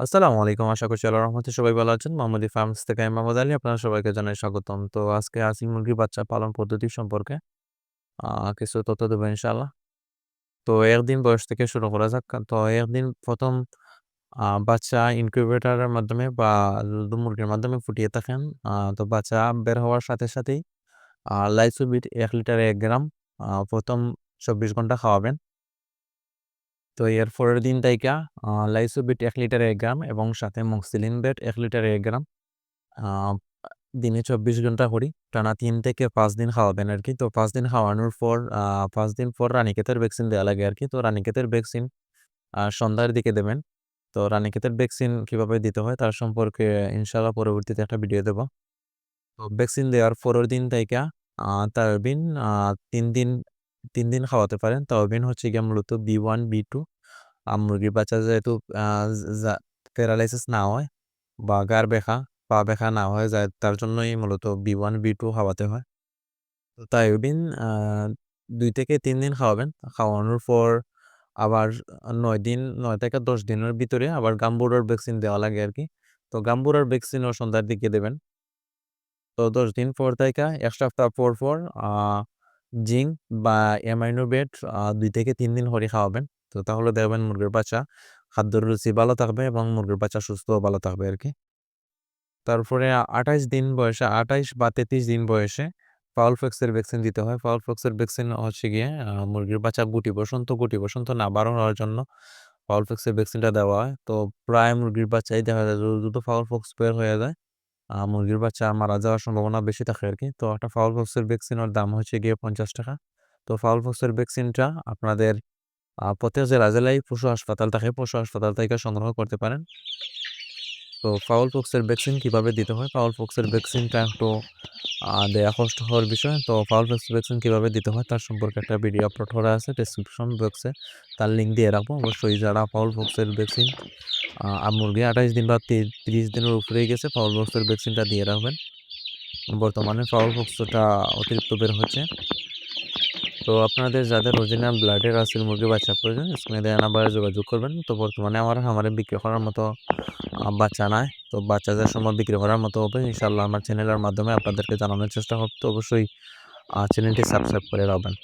আসসালামু আলাইকুম। আশা করছি আল্লাহর রহমতে সবাই ভালো আছেন। মোহাম্মদী ফার্মস থেকে মোহাম্মদ আলী। আপনারা সবাইকে জানাই স্বাগতম। তো আজকে হাঁসি মুরগির বাচ্চা পালন পদ্ধতি সম্পর্কে কিছু তথ্য দেবো ইনশাআল্লাহ। তো একদিন বয়স থেকে শুরু করা যাক। তো একদিন প্রথম বাচ্চা ইনকিউবেটরের মাধ্যমে বা মুরগির মাধ্যমে ফুটিয়ে থাকেন। তো বাচ্চা বের হওয়ার সাথে সাথেই লাইসোবিট ১ লিটারে ১ গ্রাম প্রথম চব্বিশ ঘণ্টা খাওয়াবেন। তো এর পরের দিন তাইকা লাইসোবিট এক লিটারে এক গ্রাম এবং সাথে মক্সিলিন বেট এক লিটারে এক গ্রাম দিনে ২৪ ঘণ্টা করি টানা তিন থেকে পাঁচ দিন খাওয়াবেন আর কি তো পাঁচ দিন খাওয়ানোর পর পাঁচ দিন পর রানিকেতের ভ্যাকসিন দেওয়া লাগে আর কি তো রানিকেতের ভ্যাকসিন সন্ধ্যার দিকে দেবেন। তো রানিকেতের ভ্যাকসিন কীভাবে দিতে হয় তার সম্পর্কে ইনশাআল্লাহ পরবর্তীতে একটা ভিডিও দেব। তো ভ্যাকসিন দেওয়ার পরের দিন তাইকা তারবিন ৩ দিন ৩ দিন খাওয়াতে পারেন। তাওবিন হচ্ছে গিয়ে মূলত B1, B2 আ মুরগির বাচ্চা যেহেতু প্যারালাইসিস না হয় বা ঘাড় ব্যাথা, পা ব্যাথা না হয়ে যায় তার জন্যই মূলত B1, B2 খাওয়াতে হয়। তো তাওবিন ২ থেকে তিন দিন খাওয়াবেন। খাওয়ানোর পর আবার নয় দিন নয় থেকে ১০ দিনের ভিতরে আবার গাম্বুরার ভ্যাকসিন দেওয়া লাগে আর কি তো গাম্বুরার ভ্যাকসিনও সন্ধ্যার দিকে দেবেন। তো ১০ দিন পর থাইকা ১ সপ্তাহ পর, পর জিঙ্ক বা অ্যামাইনোভেট আ ২ থেকে তিন দিন করে খাওয়াবেন। তো তাহলে দেখবেন মুরগির বাচ্চা খাদ্যের রুচি ভালো থাকবে এবং মুরগির বাচ্চা সুস্থও ভালো থাকবে আরকি। তারপরে ২৮ দিন বয়সে ২৮ বা ৩৩ দিন বয়সে ফাউল পক্সের ভ্যাকসিন দিতে হয়। ফাউল পক্সের ভ্যাকসিন হচ্ছে গিয়ে মুরগির বাচ্চা গুটি বসন্ত, গুটি বসন্ত না বাড়ো হওয়ার জন্য ফাউল পক্সের ভ্যাকসিনটা দেওয়া হয়। তো প্রায় মুরগির বাচ্চাই দেখা যায় দ্রুত ফাউল পক্স বের হয়ে যায়। মুরগির বাচ্চা মারা যাওয়ার সম্ভাবনা বেশি থাকে আর কি তো একটা ফাউল ফক্সের ভ্যাকসিনের দাম হচ্ছে গিয়ে ৳৫০ তো ফাউল ফক্সের ভ্যাকসিনটা আপনাদের প্রত্যেক জেলা জেলায় পশু হাসপাতাল থাকে। পশু হাসপাতাল থেকে সংগ্রহ করতে পারেন। তো ফাউল ফক্সের ভ্যাকসিন কীভাবে দিতে হয়? ফাউল ফক্সের ভ্যাকসিনটা একটু দেয়া কষ্ট হওয়ার বিষয়। তো ফাউল পক্স ভ্যাকসিন কীভাবে দিতে হয় তার সম্পর্কে একটা ভিডিও আপলোড করা আছে ডেসক্রিপশন বক্সে। তার লিঙ্ক দিয়ে রাখব। অবশ্যই যারা ফাউল ফক্সের ভ্যাকসিন আ মুরগি ২৮ দিন বা তি ৩০ দিনের উপরেই গেছে ফাউল পক্সের ভ্যাকসিনটা দিয়ে রাখবেন। বর্তমানে ফাউল পক্সটা অতিরিক্ত বের হচ্ছে। তো আপনাদের যাদের অরিজিনাল ব্লাডের আসিল মুরগি বাচ্চা প্রয়োজন স্ক্রিনে দেয়া নাম্বারে যোগাযোগ করবেন। তো বর্তমানে আমার খামারে বিক্রি করার মতো বাচ্চা নাই। তো বাচ্চাদের সময় বিক্রি করার মতো হবে ইনশাআল্লাহ আমার চ্যানেলের মাধ্যমে আপনাদেরকে জানানোর চেষ্টা করব। তো অবশ্যই চ্যানেলটি সাবস্ক্রাইব করে রাখবেন।